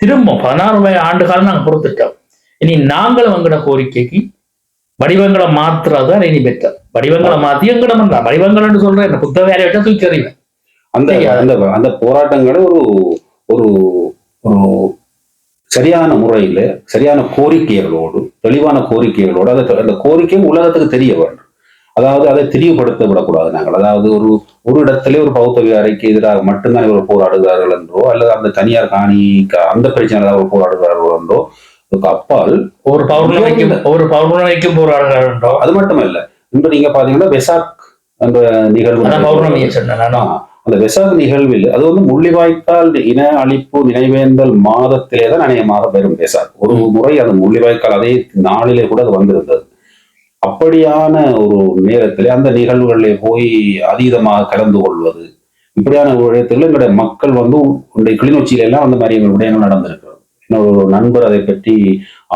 திரும்ப பதினாறு ஆண்டு காலம் நாங்க பொறுத்துட்டோம் இனி நாங்களும் எங்கட கோரிக்கைக்கு வடிவங்களை மாத்துறதுதான் இனி பெற்ற வடிவங்களை மாத்தி எங்கடம் வடிவங்கள்னு சொல்றேன். புத்த வேலையை வச்சா தூக்கி எறிவேன். அந்த. அந்த அந்த போராட்டங்களை ஒரு ஒரு ஒரு சரியான முறையில சரியான கோரிக்கைகளோடு தெளிவான கோரிக்கைகளோடு அதை அந்த கோரிக்கை உலகத்துக்கு தெரிய வேண்டும். அதாவது அதை தெளிவுபடுத்த விடக்கூடாது நாங்கள். அதாவது ஒரு ஒரு இடத்திலே ஒரு பௌத்த விகாரைக்கு எதிராக மட்டும்தான் இவர்கள் போராடுகிறார்கள் என்றோ அல்லது அந்த தனியார் காணி க- அந்த பிரச்சனை அவர்கள் போராடுகிறார்கள் என்றோ அப்பால் ஒரு பௌர்ணமிக்கும் ஒரு பௌர்ணமிக்கும் போராடுறோம் அது மட்டுமல்ல. இன்று நீங்க பாத்தீங்கன்னா வெசாக் என்ற நிகழ்வு பௌர்ணமியை சொன்னேன். அந்த வெசாக் நிகழ்வில் அது வந்து முள்ளிவாய்க்கால் இன அழிப்பு நினைவேந்தல் மாதத்திலே தான் அநேகமாக பெறும் வெசாக். ஒரு முறை அந்த முள்ளிவாய்க்கால் அதே நாளிலே கூட அது வந்திருந்தது. அப்படியான ஒரு நேரத்திலே அந்த நிகழ்வுகளிலே போய் அதீதமாக கலந்து கொள்வது. இப்படியான ஒரு இடத்துல எங்களுடைய மக்கள் வந்து உடைய கிளிநொச்சியில எல்லாம் அந்த மாதிரி எங்கள் விடயங்கள் நடந்திருக்கிறது. இன்னொரு நண்பர் அதை பற்றி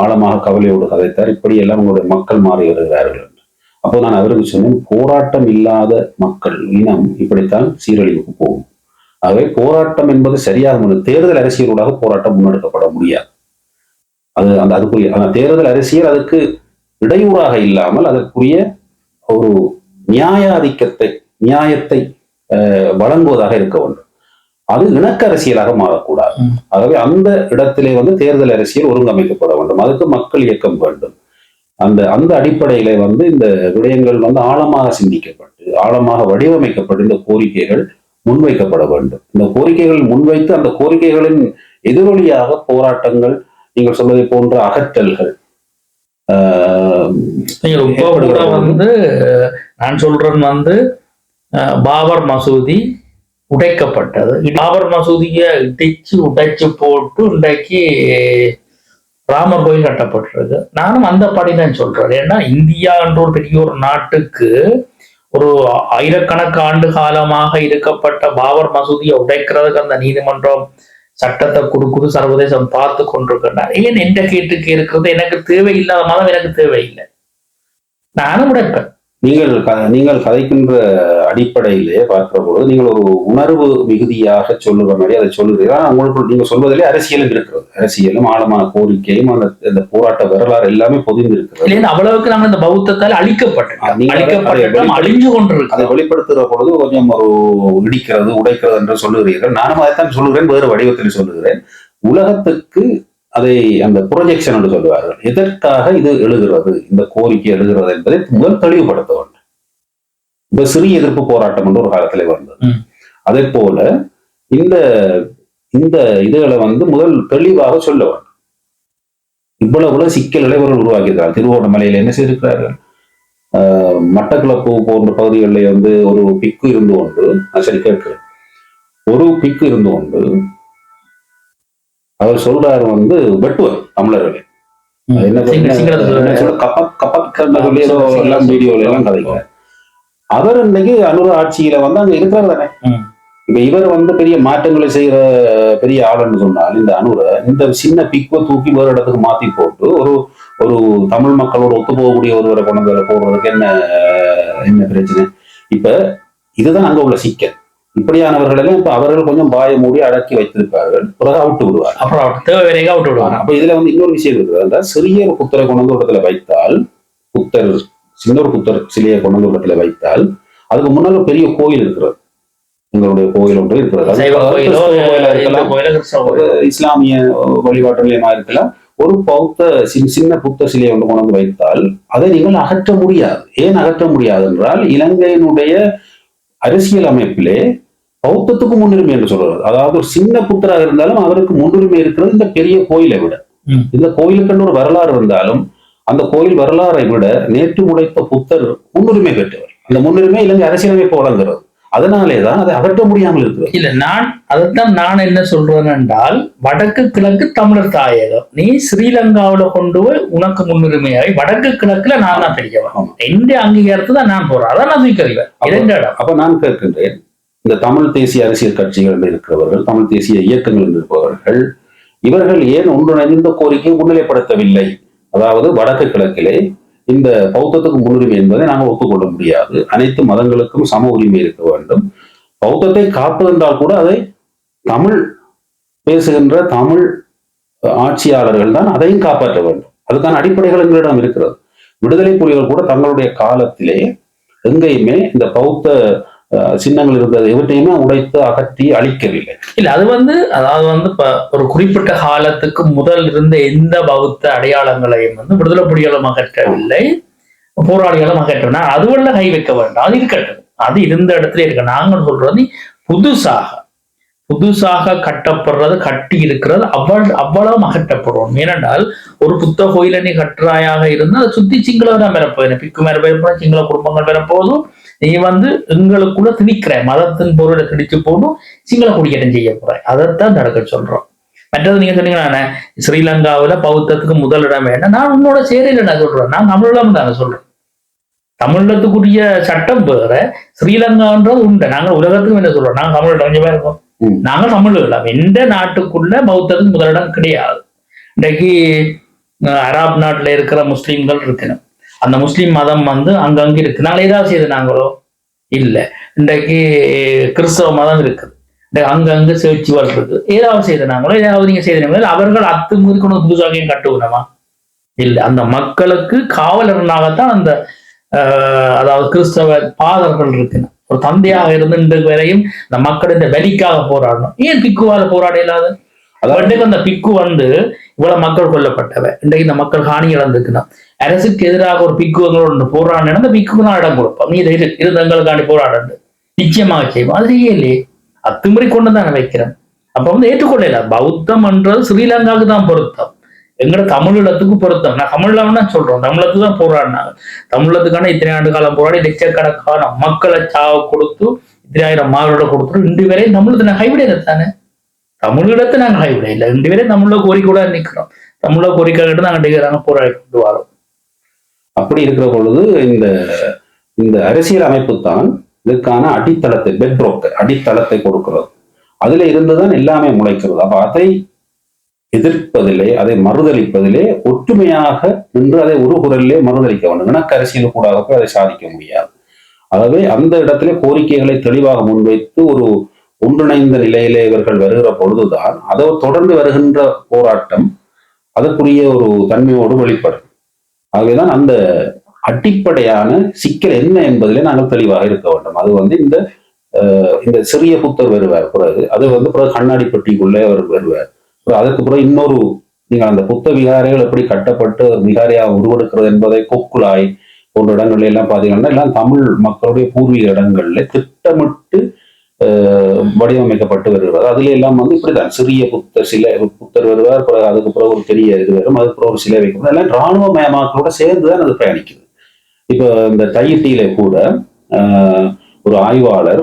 ஆழமாக கவலையோடு கதைத்தார். இப்படி எல்லாம் உங்களுடைய மக்கள் மாறி வருகிறார்கள் என்று. அப்போ நான் அவருக்கு சொன்னேன் போராட்டம் இல்லாத மக்கள் இனம் இப்படித்தான் சீரழிவுக்கு போகும். ஆகவே போராட்டம் என்பது சரியாக தேர்தல் அரசியலூடாக போராட்டம் முன்னெடுக்கப்பட முடியாது. அது அந்த அதுக்குரிய அந்த தேர்தல் அரசியல் அதுக்கு இடையூறாக இல்லாமல் அதற்குரிய ஒரு நியாயாதிக்கத்தை நியாயத்தை வழங்குவதாக இருக்க வேண்டும். அது இணக்க அரசியலாக மாறக்கூடாது. ஆகவே அந்த இடத்திலே வந்து தேர்தல் அரசியல் ஒருங்கமைக்கப்பட வேண்டும். அதுக்கு மக்கள் இயக்கம் வேண்டும். அந்த அந்த அடிப்படையில வந்து இந்த விடயங்கள் வந்து ஆழமாக சிந்திக்கப்பட்டு ஆழமாக வடிவமைக்கப்பட்டு இந்த கோரிக்கைகள் முன்வைக்கப்பட வேண்டும். இந்த கோரிக்கைகள் முன்வைத்து அந்த கோரிக்கைகளின் எதிரொலியாக போராட்டங்கள் நீங்கள் சொல்வதை போன்ற அகற்றல்கள் கூட வந்து நான் சொல்றேன் வந்து பாபர் மசூதி உடைக்கப்பட்டது. பாபர் மசூதியை இடிச்சு உடைச்சு போட்டு இன்றைக்கு ராமர் கோயில் கட்டப்பட்டிருக்கு. நானும் அந்த படி தான் சொல்றேன். ஏன்னா இந்தியா என்ற ஒரு பெரிய ஒரு நாட்டுக்கு ஒரு ஆயிரக்கணக்கு ஆண்டு காலமாக இருக்கப்பட்ட பாபர் மசூதியை உடைக்கிறதுக்கு அந்த நீதிமன்றம் சட்டத்தை கொடுக்குது சர்வதேசம் பார்த்து கொண்டிருக்கின்றார் ஏன் என்ற கேட்டுக்கு இருக்கிறது எனக்கு தேவையில்லாத மதம் எனக்கு தேவையில்லை. நானும் உடைப்பேன். நீங்கள் நீங்கள் கதைக்கின்ற அடிப்படையிலே பார்க்கிற பொழுது நீங்கள் ஒரு உணர்வு மிகுதியாக சொல்லுகிற மாதிரி அதை சொல்லுகிறீர்கள். உங்களுக்கு நீங்க சொல்வதிலே அரசியலும் இருக்கிறது. அரசியலும் ஆழமான கோரிக்கையும் அந்த அந்த போராட்ட வரலாறு எல்லாமே பொதிந்து இருக்கிறது அவ்வளவுக்கு நாங்கள் இந்த பௌத்தத்தால் அழிக்கப்பட்டோம் அழிஞ்சு கொண்டிருக்கோம் அதை வெளிப்படுத்துகிற பொழுது கொஞ்சம் ஒரு இடிக்கிறது உடைக்கிறது என்று சொல்லுகிறீர்கள். நானும் அதைத்தான் சொல்லுகிறேன் வேறு வடிவத்தில் சொல்லுகிறேன். உலகத்துக்கு அதை அந்த ப்ரொஜெக்ஷன் என்று சொல்லுவார்கள். எதற்காக இது எழுகிறது? இந்த கோரிக்கை எழுகிறது என்பதை முதல் தெளிவுபடுத்த வேண்டும் இந்த சிறிய எதிர்ப்பு போராட்டம் என்று ஒரு காலத்திலே வந்தது. அதே போல இந்த இந்த இதுகளை வந்து முதல் தெளிவாக சொல்ல வேண்டும் இவ்வளவு சிக்கல்களை இவர்கள் உருவாக்கியிருக்கிறார். திருவோணமலையில என்ன செய்திருக்கிறார்கள்? ஆஹ் மட்டக்களப்பு போன்ற பகுதிகளில் வந்து ஒரு பிக்கு இருந்து கொண்டு நான் சரி கேட்கிறேன். ஒரு பிக்கு இருந்து கொண்டு அவர் சொல்றாரு வந்து வெட்டுவர் தமிழர்களை. அவர் இன்னைக்கு அனுர ஆட்சியில வந்து அங்க இருக்கிறார் தானே. இப்ப இவர் வந்து பெரிய மாற்றங்களை செய்யற பெரிய ஆளுன்னு சொன்னால் இந்த அனுரை இந்த சின்ன பிக்குவை தூக்கி வேறு இடத்துக்கு மாத்தி போட்டு ஒரு ஒரு தமிழ் மக்களோட ஒத்து போகக்கூடிய ஒருவரை கொண்டு போடுறதுக்கு என்ன என்ன பிரச்சனை? இப்ப இதுதான் அங்க உள்ள சிக்கல். இப்படியானவர்கள் எல்லாம் இப்ப அவர்கள் கொஞ்சம் பாய மூடி அடக்கி வைத்திருப்பார்கள். பிறகு அவுட்டு விடுவார் அப்புறம் அவர் தேவை வேலையாக விட்டு விடுவாங்க அப்ப இதுல வந்து இன்னொரு விஷயம் இருக்குது. என்றால் சிறிய ஒரு புத்தரை கொண்டு வந்து இடத்துல வைத்தால் புத்தர் சின்ன ஒரு புத்தர் சிலையை கொண்டு வந்து இடத்துல வைத்தால் அதுக்கு முன்னால பெரிய கோயில் இருக்கிறது. எங்களுடைய கோயில் ஒன்று இருக்கிறது. இஸ்லாமிய வழிபாட்டு நிலையமா இருக்கலாம். ஒரு பௌத்த சின்ன சின்ன புத்த சிலையை ஒன்று கொண்டு வைத்தால் அதை நீங்கள் அகற்ற முடியாது. ஏன் அகற்ற முடியாது என்றால் இலங்கையினுடைய அரசியல் அமைப்பிலே பௌத்தத்துக்கு முன்னுரிமை என்று சொல்றது அதாவது ஒரு சின்ன புத்தராக இருந்தாலும் அவருக்கு முன்னுரிமை இருக்கிறது இந்த பெரிய கோயிலை விட. இந்த கோயிலுக்கு ஒரு வரலாறு இருந்தாலும் அந்த கோயில் வரலாறை விட நேற்று முளைத்த புத்தர் முன்னுரிமை பெற்றவர். அந்த முன்னுரிமை இலங்கை அரசியலமைப்பு வழங்குறது அதனாலே தான் அதை அகற்ற முடியாமல் இருக்கிறது. இல்ல நான் அதைத்தான் நான் என்ன சொல்றேன் என்றால் வடக்கு கிழக்கு தமிழர் தாயகம். நீ ஸ்ரீலங்காவுல கொண்டு போய் உனக்கு முன்னுரிமையாகி வடக்கு கிழக்குல நான் தான் பெரியவன். எந்த அங்கீகாரத்தை தான் நான் போறேன். அதான் நான் தூக்கறிவேன் இரண்டு இடம். அப்ப நான் கேட்கின்றேன் இந்த தமிழ் தேசிய அரசியல் கட்சிகள் என்று இருக்கிறவர்கள் தமிழ் தேசிய இயக்கங்கள் என்று இருப்பவர்கள் இவர்கள் ஏன் ஒன்றிணைந்த கோரிக்கையை முன்னிலைப்படுத்தவில்லை? அதாவது வடக்கு கிழக்கிலே இந்த பௌத்தத்துக்கு முன்னுரிமை என்பதை நாங்கள் ஒப்புக்கொள்ள முடியாது. அனைத்து மதங்களுக்கும் சம உரிமை இருக்க வேண்டும். பௌத்தத்தை காப்பதென்றால் கூட அதை தமிழ் பேசுகின்ற தமிழ் ஆட்சியாளர்கள் தான் அதையும் காப்பாற்ற வேண்டும். அதுக்கான அடிப்படைகள் எங்களிடம் இருக்கிறது. விடுதலை புலிகள் கூட தங்களுடைய காலத்திலே எங்கேயுமே இந்த பௌத்த சின்னங்கள் இருந்தது. எவற்றையுமே உடைத்து அகற்றி அழிக்கவில்லை. இல்ல அது வந்து அதாவது வந்து ஒரு குறிப்பிட்ட காலத்துக்கு முதல் இருந்த எந்த பௌத்த அடையாளங்களையும் வந்து விடுதலை புலிகளும் அகற்றவில்லை. போராளிகளும் அகற்றவில்லை. அதுவல்ல கை வைக்க வேண்டாம். அது இருக்கட்டும். அது இருந்த இடத்துல இருக்கு. நாங்கள் சொல்றது புதுசாக புதுசாக கட்டப்படுறது கட்டி இருக்கிறது அவ்வளவு அவ்வளவு அகற்றப்படுவோம். ஏனென்றால் ஒரு புத்த கோயிலை நீ கட்டுறாயாக இருந்தால் அதை சுத்தி சிங்கள தான் பெறப்போகுது பிக்கு மேல பெறப்போம் சிங்கள குடும்பங்கள் பெறப்போதும் நீ வந்து எங்களுக்குள்ள திணிக்கிற. மதத்தின் பொருளை திணிச்சு போடும் சிங்கள குடியேற்றம் செய்ய போற. அதைத்தான் நடக்க சொல்றோம். மற்றது நீங்க சொன்னீங்க நானே ஸ்ரீலங்காவுல பௌத்தத்துக்கு முதலிடம் என்ன நான் உன்னோட சேரையில நான் சொல்றேன். நான் தமிழம் தானே சொல்றேன். தமிழத்துக்குரிய சட்டம் வேற ஸ்ரீலங்கான்றது உண்டு. நாங்க உலகத்துக்கும் என்ன சொல்றோம்? நாங்க தமிழ் கொஞ்சம் இருக்கோம். நாங்க தமிழ் இல்லாம எந்த நாட்டுக்குள்ள பௌத்தத்துக்கு முதலிடம் கிடையாது. இன்றைக்கு அரப் நாட்டுல இருக்கிற முஸ்லீம்கள் இருக்கணும். அந்த முஸ்லீம் மதம் வந்து அங்கங்க இருக்கு. நாங்கள் ஏதாவது செய்தாங்களோ நாங்களோ? இன்றைக்கு கிறிஸ்தவ மதம் இருக்குது இந்த அங்கங்க சேர்ச்சிகள் ஏதாவது செய்தாங்களோ ஏதாவது நீங்க செய்தீங்களோ அவர்கள் அத்துமீறி கொண்டு வந்து புதுசாக இல்லை. அந்த மக்களுக்கு காவலர்களாகத்தான் அந்த அதாவது கிறிஸ்தவ பாதர்கள் இருக்கணும் ஒரு தந்தையாக இருந்து இன்று வரையும் இந்த மக்கள் இந்த வலிக்காக போராடணும். ஏன் பிக்குவால போராட இல்லாத? இன்றைக்கு அந்த பிக்கு வந்து இவ்வளவு மக்கள் கொல்லப்பட்டவ. இன்றைக்கு இந்த மக்கள் காணி இழந்துக்கணும் அரசுக்கு எதிராக ஒரு பிக்குவங்களோட ஒன்று போராடினா அந்த பிக்கு நான் இடம் கொடுப்போம். நீ இதை இரு இருந்தங்களுக்காண்டி போராடண்டு. நிச்சயமாக செய்வோம். அது செய்யலையே அத்துமுறை கொண்டு தானே வைக்கிறேன் அப்ப வந்து ஏற்றுக்கொள்ளல. பௌத்தம் என்றது ஸ்ரீலங்காவுக்கு தான் பொருத்தம். எங்கட தமிழத்துக்கு பொருத்தம். நான் தமிழம் சொல்றோம். தமிழத்துக்கு தான் போராடினாங்க. தமிழத்துக்கான இத்தனை ஆண்டு காலம் போராடி லட்சக்கணக்கான மக்களை சாவை கொடுத்து இத்தனை ஆயிரம் மாவட்ட கொடுத்து இன்று வரை தமிழத்தை நான் கைவிடையில தானே? தமிழிடத்தை நாங்கள் கைவிட இல்லை ரெண்டு பேரும் தமிழ்ல கூட நிற்கிறோம் தமிழ்ல கோரிக்கை கேட்டு நாங்கள் டிகிறாங்க போராடி கொண்டு வரோம் அப்படி இருக்கிற பொழுது இந்த இந்த அரசியல் அமைப்பு தான் இதுக்கான அடித்தளத்தை பெட்ரோக் அடித்தளத்தை கொடுக்கிறது. அதுல இருந்துதான் எல்லாமே முளைக்கிறது. அப்ப அதை எதிர்ப்பதிலே அதை மறுதளிப்பதிலே ஒற்றுமையாக நின்று அதை ஒரு குரலிலே மறுதளிக்க வேண்டும். எனக்கு அரசியல் கூட அதை சாதிக்க முடியாது. ஆகவே அந்த இடத்திலே கோரிக்கைகளை தெளிவாக முன்வைத்து ஒரு ஒன்றிணைந்த நிலையிலே இவர்கள் வருகிற பொழுதுதான் அதை தொடர்ந்து வருகின்ற போராட்டம் அதற்குரிய ஒரு தன்மையோடு வெளிப்படும். ஆகவேதான் அந்த அடிப்படையான சிக்கல் என்ன என்பதிலே நாங்கள் தெளிவாக இருக்க வேண்டும். அது வந்து இந்த இந்த சிறிய புத்தர் வருவார். பிறகு அது வந்து பிறகு கண்ணாடி பெட்டிக்குள்ளே அவர் வருவார். அப்புறம் அதுக்கு பிறகு இன்னொரு நீங்கள் அந்த புத்த விகாரைகள் எப்படி கட்டப்பட்டு விகாரியாக உருவெடுக்கிறது என்பதை கொக்குலாய் போன்ற இடங்கள்ல எல்லாம் பார்த்தீங்கன்னா எல்லாம் தமிழ் மக்களுடைய பூர்வீக இடங்கள்ல திட்டமிட்டு வடிவமைக்கப்பட்டு வருகிறது அதுல எல்லாம் வந்து இப்படிதான் சிறிய புத்தர் சிலை புத்தர் வருவார் அதுக்கு பிறகு ஒரு பெரிய இது வரும் அதுக்கு பிறகு ஒரு சிலை வைக்கப்படும். எல்லாம் ராணுவ மயமாக்களோட சேர்ந்து தான் அது பயணிக்குது. இப்போ இந்த தையிட்டியில கூட ஒரு ஆய்வாளர்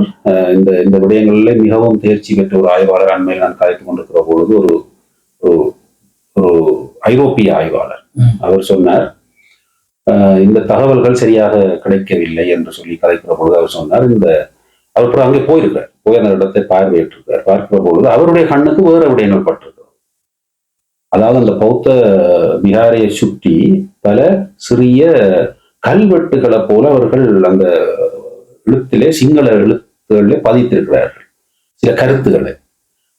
இந்த இந்த விடயங்களில் மிகவும் தேர்ச்சி பெற்ற ஒரு ஆய்வாளர் அண்மையில் நான் கதைத்துக் கொண்டிருக்கிற பொழுது ஒரு ஒரு ஐரோப்பிய ஆய்வாளர். அவர் சொன்னார் இந்த தகவல்கள் சரியாக கிடைக்கவில்லை என்று சொல்லி கதைக்கிற பொழுது அவர் சொன்னார் இந்த அவர் அப்புறம் அங்கே போயிருக்கார் போய் அந்த இடத்தை பார்வையிட்டிருக்கார் பார்க்கிற பொழுது அவருடைய கண்ணுக்கு வேறு விடயங்கள் பட்டிருக்கு அதாவது அந்த பௌத்த விகாரையை சுற்றி பல சிறிய கல்வெட்டுகளை போல அவர்கள் அந்த எழுத்திலே சிங்கள எழுத்துக்களிலே பதித்திருக்கிறார்கள். சில கருத்துக்களை.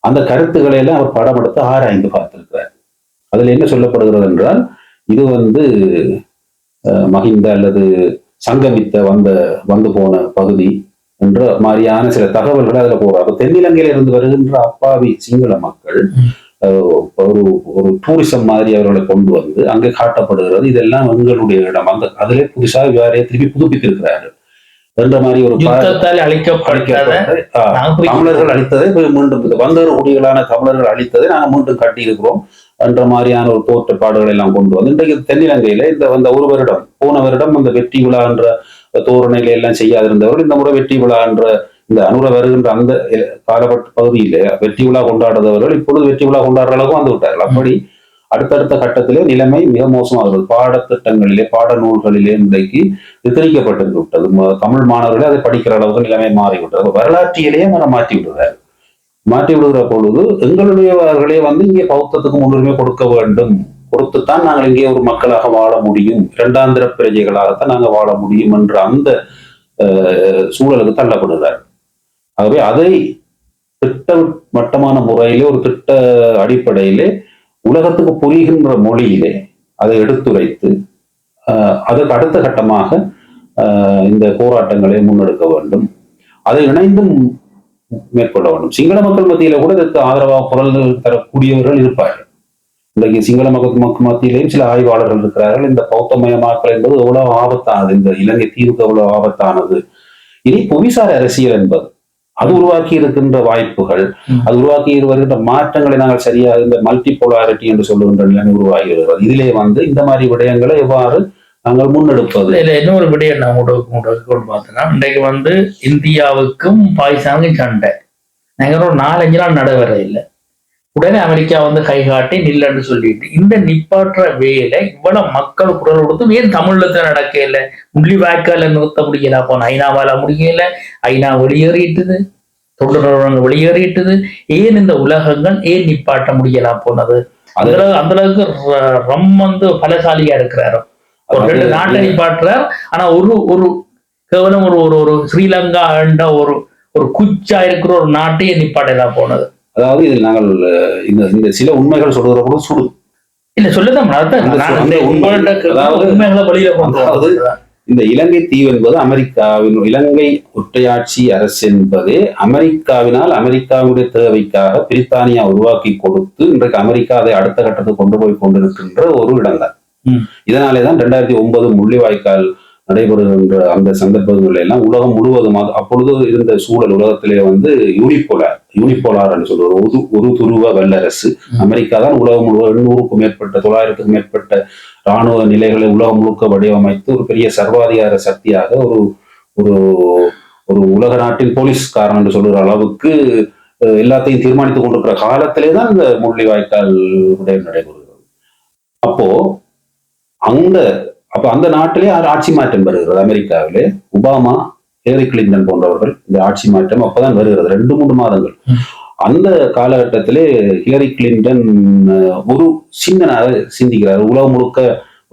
அந்த கருத்துக்களை எல்லாம் அவர் படம் எடுத்து ஆராய்ந்து பார்த்திருக்கிறார். அதுல என்ன சொல்லப்படுகிறது என்றால் இது வந்து அஹ், மகிந்த அல்லது சங்கமித்த வந்த வந்து போன பகுதி. என்ற மாதிரியான சில தகவல்களை அதுல போடுறார். அப்ப தென்னிலங்கையில இருந்து வருகின்ற அப்பாவி சிங்கள மக்கள் ஒரு ஒரு டூரிசம் மாதிரி அவர்களை கொண்டு வந்து அங்கே காட்டப்படுகிறது. இதெல்லாம் எங்களுடைய இடம். அந்த அதிலே புதுசாக வேறையை திருப்பி புதுப்பித்திருக்கிறார்கள். என்ற மாதிரி ஒரு நாங்கள் தமிழர்கள் அழித்ததை இப்ப மீண்டும் வந்தவர் குடிகளான தமிழர்கள் அழித்ததை நாங்க மீண்டும் கட்டியிருக்கிறோம் என்ற மாதிரியான ஒரு தோற்றப்பாடுகளை எல்லாம் கொண்டு வந்து இன்றைக்கு தென்னிலங்கையில இந்த வந்த ஒரு வருடம் போன வருடம் அந்த வெற்றி விழா என்ற தோரணைகளை எல்லாம் செய்யாதிருந்தவர்கள் இந்த முறை வெற்றி விழா என்ற இந்த அனுர வருகின்ற அந்த எ- காலகட்ட வெற்றி விழா கொண்டாடுறவர்கள் இப்பொழுது வெற்றி விழா கொண்டாடுற அளவுக்கு வந்து விட்டார்கள். அப்படி அடுத்தடுத்த கட்டத்திலே நிலைமை மிக மோசமாகிறது பாடத்திட்டங்களிலே பாட நூல்களிலே இன்றைக்கு வித்தரிக்கப்பட்டு விட்டது. தமிழ் மாணவர்களே அதை படிக்கிற அளவுக்கு நிலைமை மாறிவிட்டது. அப்ப வரலாற்றியலையே மனம் மாற்றி விடுறாரு மாற்றி விடுகிற பொழுது எங்களுடையவர்களே வந்து இங்கே பௌத்தத்துக்கு முன்னுரிமை கொடுக்க வேண்டும். கொடுத்துத்தான் நாங்கள் இங்கே ஒரு மக்களாக வாழ முடியும். இரண்டாந்திர பிரஜைகளாகத்தான் நாங்கள் வாழ முடியும் என்ற அந்த சூழலுக்கு தள்ளப்படுகிறார். ஆகவே அதை திட்ட மட்டமான முறையிலே ஒரு திட்ட அடிப்படையிலே உலகத்துக்கு புரிகின்ற மொழியிலே அதை எடுத்துரைத்து அதற்கு அடுத்த கட்டமாக இந்த போராட்டங்களை முன்னெடுக்க வேண்டும். அதை இணைந்தும் மேற்கொள்ள வேண்டும். சிங்கள மக்கள் மத்தியில கூட இதற்கு ஆதரவாக குரல் தரக்கூடியவர்கள் இருப்பார்கள். இன்றைக்கு சிங்கள மக்கள் மக்கள் மத்தியிலேயும் சில ஆய்வாளர்கள் இருக்கிறார்கள். இந்த பௌத்தமயமாக்கல் என்பது எவ்வளவு ஆபத்தானது? இந்த இலங்கை தீவுக்கு எவ்வளவு ஆபத்தானது? இனி புவிசார் அரசியல் என்பது அது உருவாக்கி இருக்கின்ற வாய்ப்புகள். அது உருவாக்கி வருகின்ற மாற்றங்களை நாங்கள் சரியாக இந்த மல்டி போலாரிட்டி என்று சொல்லுகின்ற நிலைமை உருவாகி வருகிறது. இதிலே வந்து இந்த மாதிரி விடயங்களை எவ்வாறு நாங்கள் முன்னெடுப்பது? இதுல இன்னொரு விடயம் நான் உங்களுக்கு கொண்டு பார்த்தேன்னா இன்றைக்கு வந்து இந்தியாவுக்கும் பாகிஸ்தானுக்கும் சண்டை. நாங்க ஒரு நாலஞ்சு நாள் நடைபெற இல்லை. உடனே அமெரிக்கா வந்து கை காட்டி நில்லன்னு சொல்லிட்டு இந்த நிப்பாட்டுற வேலை இவ்வளவு மக்கள் குரல் கொடுத்தும் ஏன் தமிழ்ல நடக்க இல்லை முள்ளி வாய்க்கால நிறுத்த முடியல அப்போ ஐநாவால முடியல ஐநா வெளியேறிட்டுது தொண்டு நிறுவனங்கள் வெளியேறிட்டுது. ஏன் இந்த உலகங்கள் ஏன் நிப்பாட்ட முடியலாம் போனது அது? அந்த அளவு- அந்த அளவுக்கு ரம் வந்து பலசாலியா இருக்கிறாரு. ஒரு ரெண்டு நாட்டை நிப்பாட்டுறார். ஆனா ஒரு ஒரு கேவலம் ஒரு ஒரு ஒரு ஸ்ரீலங்கா என்ற ஒரு ஒரு குச்சா இருக்கிற ஒரு நாட்டையே நிப்பாட்டலாம் போனது. அதாவது இதில் நாங்கள் இந்த இந்த சில உண்மைகள் சொல்கிற கூட சுடு. இல்ல சொல்லுதான் இந்த அதாவது- இலங்கை தீவு என்பது அமெரிக்காவின் இலங்கை ஒற்றையாட்சி அரசு என்பது அமெரிக்காவினால் அமெரிக்காவுடைய தேவைக்காக பிரித்தானியா உருவாக்கி கொடுத்து இன்றைக்கு அமெரிக்கா அதை அடுத்த கட்டத்துக்கு கொண்டு போய் கொண்டிருக்கின்ற ஒரு இடம்தான். ம். இதனாலே தான் ரெண்டாயிரத்தி ஒன்பது முள்ளிவாய்க்கால் நடைபெறுகின்ற அந்த சந்தர்ப்பங்கள் எல்லாம் உலகம் முழுவதும் அது- அப்பொழுது இருந்த சூழல் உலகத்திலே வந்து யூனிபோலார் யூனிபோலார் என்று சொல்வது ஒரு ஒரு துருவ வல்லரசு. அமெரிக்கா தான் உலகம் முழுவதும் எண்ணூறுக்கும் மேற்பட்ட தொள்ளாயிரத்துக்கும் மேற்பட்ட ராணுவ நிலைகளை உலகம் முழுக்க வடிவமைத்து ஒரு பெரிய சர்வாதிகார சக்தியாக ஒரு ஒரு ஒரு உலக நாட்டின் போலீஸ்காரன் என்று சொல்லுற அளவுக்கு எல்லாத்தையும் தீர்மானித்துக் கொண்டிருக்கிற காலத்திலே தான் இந்த முள்ளிவாய்க்கால் விடயம் நடைபெறுகிறது. அப்போ அந்த அப்ப அந்த நாட்டிலே ஆட்சி மாற்றம் வருகிறது. அமெரிக்காவிலே ஒபாமா ஹேரி கிளின்டன் போன்றவர்கள் இந்த ஆட்சி மாற்றம் அப்பதான் வருகிறது. ரெண்டு மூன்று மாதங்கள். அந்த காலகட்டத்திலே ஹிலரி கிளின்டன் ஒரு சிந்தனாக சிந்திக்கிறார். உலகம் முழுக்க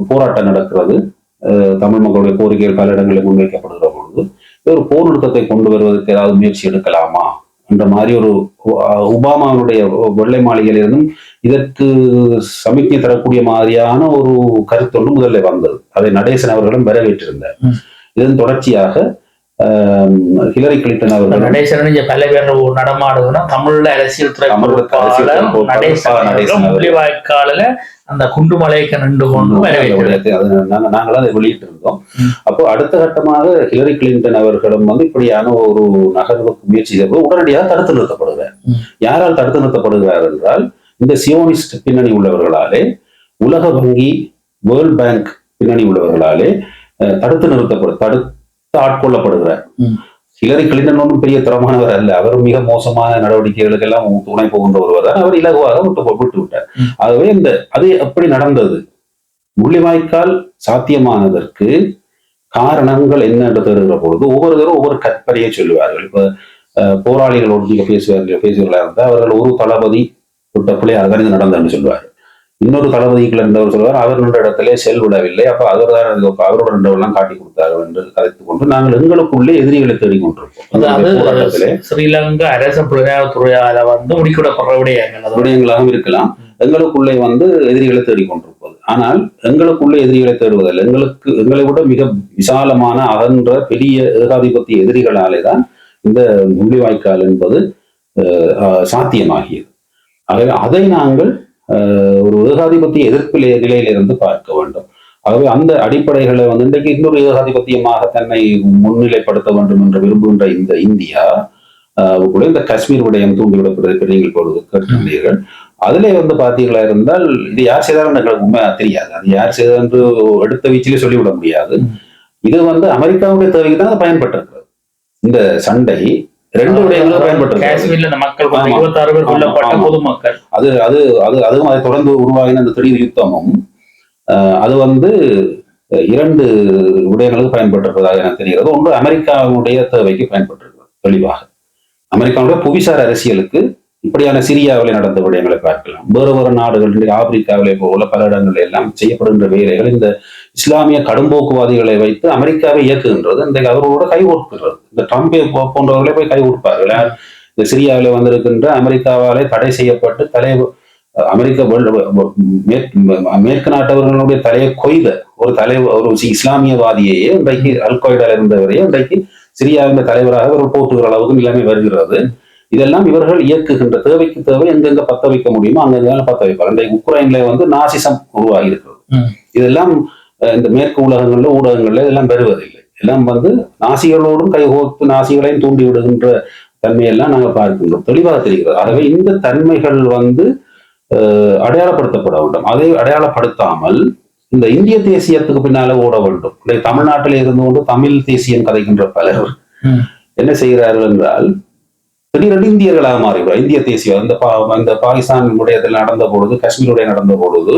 போராட்டம் நடக்கிறது. தமிழ் மக்களுடைய கோரிக்கைகள் பல இடங்களில் முன்வைக்கப்படுகிற பொழுது ஒரு போர் நிறுத்தத்தை கொண்டு வருவதற்கு ஏதாவது முயற்சி எடுக்கலாமா? என்ற மாதிரி ஒரு ஒபாமாவுடைய வெள்ளை மாளிகையிலிருந்தும் இதற்கு சமிக்ஞை தரக்கூடிய மாதிரியான ஒரு கருத்தொன்று முதல்ல வந்தது அதை நடேசன் அவர்களும் வரவேற்றிருந்தார். இதன் தொடர்ச்சியாக ஹிலரி கிளின்டன் அவர்கள் நடேசன் பல பேர் நடமாடுதுன்னா தமிழ்ல அரசியல் துறை. முள்ளிவாய்க்காலில் அந்த குண்டு மலைக்கு நின்று கொண்டு நாங்களும் அதை வெளியிட்டிருந்தோம் ம். அப்போ அடுத்த கட்டமாக ஹிலரி கிளின்டன் அவர்களும் வந்து இப்படியான ஒரு நகர்வுக்கு முயற்சி செய்தபோது உடனடியாக தடுத்து நிறுத்தப்படுகிறார். யாரால் தடுத்து நிறுத்தப்படுகிறார் என்றால் இந்த சியோனிஸ்ட் பின்னணி உள்ளவர்களாலே உலக வங்கி வேர்ல்ட் பேங்க் பின்னணி உள்ளவர்களாலே தடுத்து நிறுத்தப்படு தடுத்து ஆட்கொள்ளப்படுகிறார். ஹிலரி கிளின்டன் ஒன்றும் பெரிய தரமானவர் அல்ல. அவர் மிக மோசமான நடவடிக்கைகளுக்கெல்லாம் துணை போகின்ற ஒருவர் அவர் இலகுவாக விட்டு விட்டு விட்டார். ஆகவே இந்த அது எப்படி நடந்தது? முள்ளிவாய்க்கால் சாத்தியமானதற்கு காரணங்கள் என்ன என்று பொழுது ஒவ்வொருத்தரும் ஒவ்வொரு கற்பனையை சொல்லுவார்கள். இப்ப போராளிகளோடு நீங்க பேசுவார்கள் பேசுவர்களா இருந்தால் அவர்கள் ஒரு தளபதி விட்ட பிள்ளையாக தான் இது நடந்ததுன்னு சொல்லுவார் இன்னொரு தளபதிக்குள்ள இருந்தவர் சொல்வார் அவர் நின்ற இடத்திலே செல் விடவில்லை. அப்ப அவர் தான் அவரோட நின்றவெல்லாம் காட்டி கொடுத்தார்கள் என்று கதைத்துக் கொண்டு நாங்கள் எங்களுக்குள்ளே எதிரிகளை போராட்டத்திலே. அதாவது ஸ்ரீலங்கா அரச புலனாய்வுத்துறையால வந்து முடிக்கூடப்படுற விடயங்கள் விடயங்களாகவும் இருக்கலாம். எங்களுக்குள்ளே வந்து எதிரிகளை தேடிக்கொண்டிருப்பது ஆனால் எங்களுக்குள்ளே எதிரிகளை தேடுவதில்லை. எங்களுக்கு எங்களை விட மிக விசாலமான அகன்ற பெரிய ஏகாதிபத்திய எதிரிகளாலே தான் இந்த முள்ளிவாய்க்கால் என்பது சாத்தியமாகியது. ஆகவே அதை நாங்கள் ஒரு ஏகாதிபத்திய எதிர்ப்பிலே நிலையிலிருந்து பார்க்க வேண்டும். ஆகவே அந்த அடிப்படைகளை வந்து இன்றைக்கு இன்னொரு ஏகாதிபத்தியமாக தன்னை முன்னிலைப்படுத்த வேண்டும் என்று விரும்புகின்ற இந்த இந்தியா கூட இந்த காஷ்மீர் விடயம் தூண்டிவிடப்படுவதற்கு நீங்கள் இப்பொழுது கேட்டிருந்தீர்கள். அதிலே வந்து பார்த்தீங்களா இருந்தால் இது யார் செய்தாலும் எங்களுக்கு உண்மை தெரியாது. அது யார் செய்தது என்று எடுத்த வீச்சிலே சொல்லிவிட முடியாது. இது வந்து அமெரிக்காவுடைய தேவைக்கு தான் அது பயன்பட்டிருக்கிறது. இந்த சண்டை ரெண்டு விடயங்களும் பயன்பட்டிருக்கிறது காஷ்மீர்ல இந்த மக்கள். இருபத்தாறு பேர் கொல்லப்பட்ட. பொதுமக்கள். அது அது அது அதுவும் அதை தொடர்ந்து உருவாகின அந்த திடீர் யுத்தமும் அது வந்து இரண்டு விடயங்களுக்கு பயன்பட்டிருப்பதாக எனக்கு தெரிகிறது. ஒன்று அமெரிக்காவுடைய தேவைக்கு பயன்பட்டிருக்கிறது தெளிவாக. அமெரிக்காவுடைய புவிசார் அரசியலுக்கு இப்படியான சிரியாவிலே நடந்த விடயங்களை பார்க்கலாம். வேறு வேறு நாடுகள் ஆப்பிரிக்காவிலே போல பல இடங்களில் எல்லாம் செய்யப்படுகின்ற வேலைகள் இந்த இஸ்லாமிய கடும்போக்குவாதிகளை வைத்து அமெரிக்காவை இயக்குகின்றது இன்றைக்கு அவர்களோட கை கொடுக்கிறது இந்த ட்ரம்ப் போன்றவர்களே போய் கை கொடுப்பார்கள் இந்த சிரியாவில் வந்திருக்கின்ற அமெரிக்காவாலே தடை செய்யப்பட்டு தலை அமெரிக்க மேற்கு மேற்கு நாட்டவர்களுடைய தலையை கொய்த ஒரு தலை ஒரு இஸ்லாமியவாதியையே இன்றைக்கு அல்கொய்டா இருந்தவரையே இன்றைக்கு சிரியாவின் தலைவராக ஒரு போட்டுகிற அளவுக்கு நிலைமை வருகிறது. இதெல்லாம் இவர்கள் இயக்குகின்ற தேவைக்கு தேவை எங்கெங்க பத்த வைக்க முடியுமோ அங்கங்க பத்த வைப்பார் இன்றைக்கு உக்ரைன்ல வந்து நாசிசம் உருவாகி இருக்கிறது. இதெல்லாம் இந்த மேற்கு உலகங்கள்ல ஊடகங்கள்ல இதெல்லாம் பெறுவதில்லை. எல்லாம் வந்து நாசிகளோடும் கைகோர்த்து நாசிகளையும் தூண்டி விடுகின்ற தன்மையெல்லாம் நாங்கள் பார்க்கின்றோம். தெளிவாக தெரிகிறது. ஆகவே இந்த தன்மைகள் வந்து அடையாளப்படுத்தப்பட வேண்டும். அதை அடையாளப்படுத்தாமல் இந்த இந்திய தேசியத்துக்கு பின்னால ஓட வேண்டும். தமிழ்நாட்டில் இருந்து கொண்டு தமிழ் தேசியம் கதைக்கின்ற பலர். என்ன செய்கிறார்கள் என்றால் திடீரென்று இந்தியர்களாக மாறிவிடும் இந்திய தேசியம் அந்த பா அந்த பாகிஸ்தான் உடையதில் நடந்த பொழுது காஷ்மீருடைய நடந்த பொழுது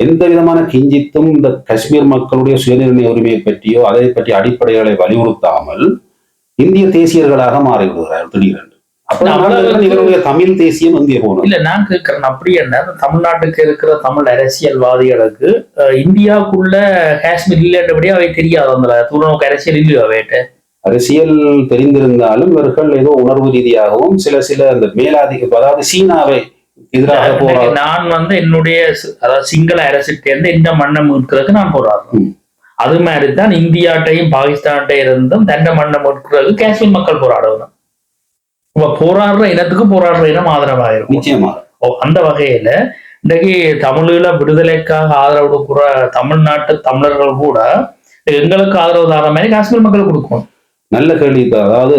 எந்த விதமான கிஞ்சித்தும் இந்த காஷ்மீர் மக்களுடைய சுயநிர்ணய உரிமையை பற்றியோ அதை பற்றிய அடிப்படைகளை வலியுறுத்தாமல் இந்திய தேசியர்களாக மாறிவிடுகிறார்கள் திடீரென்று. இவருடைய தமிழ் தேசியம் இந்திய போகணும்? இல்ல நான் கேட்கிறேன். அப்படி என்ன? தமிழ்நாட்டுக்கு இருக்கிற தமிழ் அரசியல்வாதிகளுக்கு இந்தியாவுக்குள்ள காஷ்மீர் இல்லைன்றபடி அவை தெரியாது. அந்த தூரநோக்கு அரசியல் இல்லையோ அவைகிட்ட? அரசியல் தெரிந்திருந்தாலும் இவர்கள் ஏதோ உணர்வு ரீதியாகவும் சில சில அந்த மேலாதிக்க அதாவது சீனாவை எதிராக போரா இன்னைக்கு நான் வந்து என்னுடைய அதாவது சிங்கள அரசுக்கு இருந்து இந்த மண்ணை மீட்கிறதுக்கு நான் போராடுறேன். அது மாதிரி தான் இந்தியாட்டையும் பாகிஸ்தான்கிட்ட இருந்தும் தண்டை மண்ணை மீட்கிறதுக்கு காஷ்மீர் மக்கள் போராடணும் இப்ப போராடுற இனத்துக்கு போராடுற இனம் ஆதரவாயிருக்கும் நிச்சயமாக ஓ, அந்த வகையில இன்றைக்கு தமிழீழ விடுதலைக்காக ஆதரவு கொடுக்குற தமிழ்நாட்டு தமிழர்கள் கூட எங்களுக்கு ஆதரவு தர மாதிரி காஷ்மீர் மக்கள் கொடுக்கணும். நல்ல கேள்வி அதாவது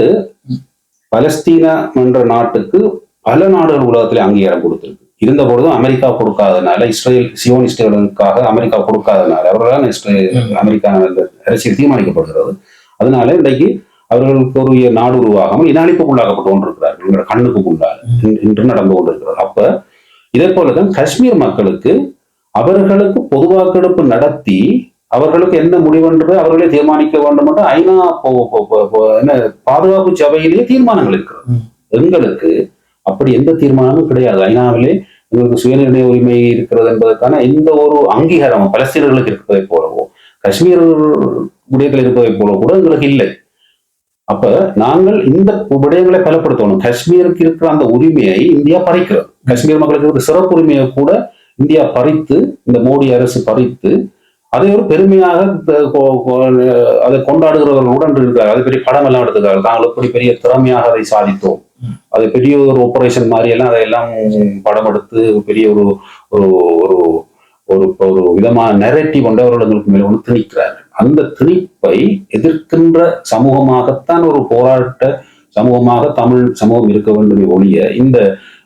பலஸ்தீனா என்ற நாட்டுக்கு பல நாடுகள் உலகத்தில் அங்கீகாரம் கொடுத்திருக்கு. இருந்த பொழுதும் அமெரிக்கா கொடுக்காதனால இஸ்ரேல் சியோனிஸ்டுகளுக்காக அமெரிக்கா கொடுக்காதனால அவர்களால் இஸ்ரேல். அமெரிக்கா அரசியல் தீர்மானிக்கப்படுகிறது. அதனால இன்றைக்கு அவர்களுக்கு ஒரு நாடு உருவாகாமல் இன அழிப்புக்குள்ளாக்கப்பட்டு கொண்டிருக்கிறார்கள் கண்ணுக்கு இன்- இன்று நடந்து கொண்டிருக்கிறது அப்ப இதே போலதான் காஷ்மீர் மக்களுக்கு அவர்களுக்கு பொது வாக்கெடுப்பு நடத்தி அவர்களுக்கு என்ன முடிவென்று அவர்களே தீர்மானிக்க வேண்டும் என்று ஐநா என்ன பாதுகாப்பு சபையிலேயே தீர்மானங்கள் இருக்கிறது. எங்களுக்கு அப்படி எந்த தீர்மானமும் கிடையாது. ஐநாவிலே எங்களுக்கு சுயநிர்ணய உரிமை இருக்கிறது என்பதற்கான எந்த ஒரு அங்கீகாரமும் பலஸ்தீனர்களுக்கு இருப்பதை போலவோ காஷ்மீர் விடயத்தில் இருப்பதை போல கூட எங்களுக்கு இல்லை. அப்ப நாங்கள் இந்த விடயங்களை பலப்படுத்தணும். காஷ்மீருக்கு இருக்கிற அந்த உரிமையை இந்தியா பறிக்கிறது. காஷ்மீர் மக்களுக்கு இருக்கிற சிறப்பு உரிமையை கூட இந்தியா பறித்து இந்த மோடி அரசு பறித்து அதை ஒரு பெருமையாக அதை கொண்டாடுகிறவர்கள் உடன் இருக்கிறார் அது பெரிய படம் எல்லாம் எடுத்துக்கிறார்கள் நாங்கள் எப்படி பெரிய திறமையாக அதை சாதித்தோம். அது பெரிய ஒரு ஆபரேஷன் மாதிரி எல்லாம் அதையெல்லாம் படம் எடுத்து பெரிய ஒரு ஒரு ஒரு ஒரு ஒரு விதமான நெரட்டிவ் கொண்டு அவர்களுக்கு மேல ஒன்று திணிக்கிறார் அந்த திணிப்பை எதிர்க்கின்ற சமூகமாகத்தான் ஒரு போராட்ட சமூகமாக தமிழ் சமூகம் இருக்க வேண்டும் ஒழிய இந்த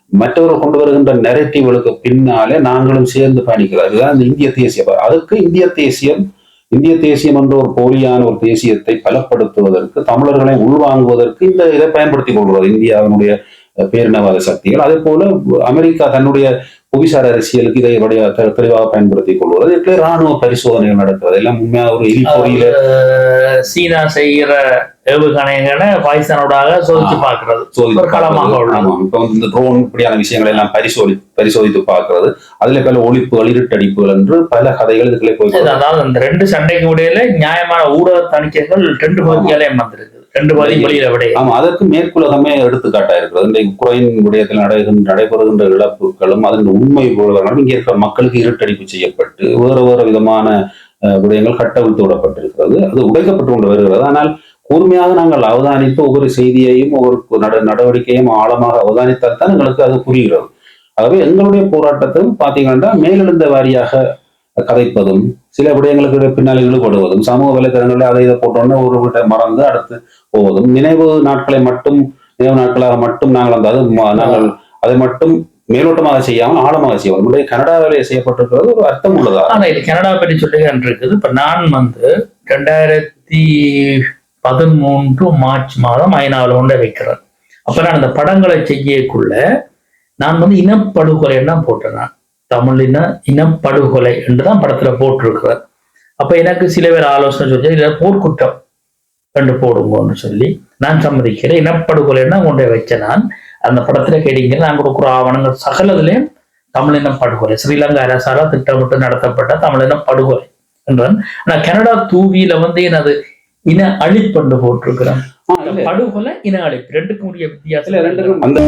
மற்றவர்கள் கொண்டு வருகின்ற நெரட்டிவ்களுக்கு பின்னாலே நாங்களும் சேர்ந்து பயணிக்கிறோம். அதுதான் இந்த இந்திய தேசிய அதுக்கு இந்திய தேசியம் இந்திய தேசியம் என்ற ஒரு போலியான ஒரு தேசியத்தை பலப்படுத்துவதற்கு தமிழர்களை உள்வாங்குவதற்கு இந்த இதை பயன்படுத்திக் கொள்கிறது. இந்தியாவினுடைய பேரினவாத சக்திகள். அதே போல அமெரிக்கா தன்னுடைய புவிசார் அரசியலுக்கு இதை தெளிவாக பயன்படுத்திக் கொள்வது இதுக்கு ராணுவ பரிசோதனைகள் நடக்கிறது. எல்லாம் உண்மையா ஒரு எலி பொறியில அஹ், சீனா செய்கிற ஏவுகணைகளை பாகிஸ்தானோடாக சோதிச்சு பார்க்கிறது. சோதித்து களமாக. இப்ப வந்து இந்த ட்ரோன் இப்படியான விஷயங்களை எல்லாம் பரிசோதி பரிசோதித்து பார்க்கிறது. அதுல பல ஒழிப்புகள் இருட்டடிப்புகள் என்று பல கதைகள் இதுக்குள்ளே போய் அதாவது இந்த ரெண்டு சண்டைக்கு இடையில நியாயமான ஊடக தணிக்கைகள் ரெண்டு பகுதியாலையும் வந்திருக்கு ரெண்டு பகுதி வெளியில விடைய ஆமா அதற்கு மேற்குலகமே எடுத்துக்காட்டா இருக்கிறது இந்த உக்ரைன் விடயத்தில் நடைகின்ற நடைபெறுகின்ற இழப்புகளும் அதன் உண்மை விவரங்களும் இங்கே இருக்கிற மக்களுக்கு இருட்டடிப்பு செய்யப்பட்டு வேறு வேறு விதமான விடயங்கள் கட்டவிழ்த்து விடப்பட்டிருக்கிறது. அது உடைக்கப்பட்டு கொண்டு வருகிறது. ஆனால் கூர்மையாக நாங்கள் அவதானித்து ஒவ்வொரு செய்தியையும் ஒவ்வொரு நட நடவடிக்கையும் ஆழமாக அவதானித்தால் தான் எங்களுக்கு அது புரிகிறது. ஆகவே எங்களுடைய போராட்டத்தில் பார்த்தீங்கன்னா மேலெழுந்த வாரியாக கதைப்பதும் சில விடயங்களுக்கு பின்னால் ஈடுபடுவதும் சமூக வலைதளங்களில் அதை இதை போட்டோன்னே ஒரு விட மறந்து அடுத்து போவதும் நினைவு நாட்களை மட்டும் நினைவு நாட்களாக மட்டும் நாங்கள் அந்த அது நாங்கள் அதை மட்டும் மேலோட்டமாக செய்யாமல் ஆழமாக செய்வோம். நம்முடைய கனடாவிலே செய்யப்பட்டிருக்கிறது ஒரு அர்த்தம் உள்ளதா? ஆனா இது கனடா பற்றி சொல்லுகிறேன் இருக்குது இப்ப நான் வந்து ரெண்டாயிரத்தி பதிமூன்று மார்ச் மாதம் ஐநாவில் ஒன்றை வைக்கிறேன். அப்ப நான் அந்த படங்களை செய்யக்குள்ள நான் வந்து இனப்படுகொலை தான் போட்டேன் நான். தமிழ் இன இனப்படுகொலை என்று தான் படத்துல போட்டிருக்கிறேன் அப்ப எனக்கு சில பேர் ஆலோசனை சொல்லி இதுல போர்க்குற்றம் கண்டு போடுங்கன்னு சொல்லி நான் சம்மதிக்கிறேன் இனப்படுகொலைன்னா கொண்டு போய் வச்சேன் நான். அந்த படத்துல கேட்டீங்கன்னா நான் கொடுக்குற ஆவணங்கள் சகலதுலயும் தமிழின படுகொலை. ஸ்ரீலங்கா அரசால திட்டமிட்டு நடத்தப்பட்ட தமிழின படுகொலை என்றான். ஆனா கனடா தூவியில வந்து எனது இன அழிப்பண்டு போட்டிருக்கிறேன். இல்ல. படுகொலை இன அழிப்பு. ரெண்டுக்கும் உரிய இல்ல வித்தியாசம் ரெண்டுக்கும் அந்த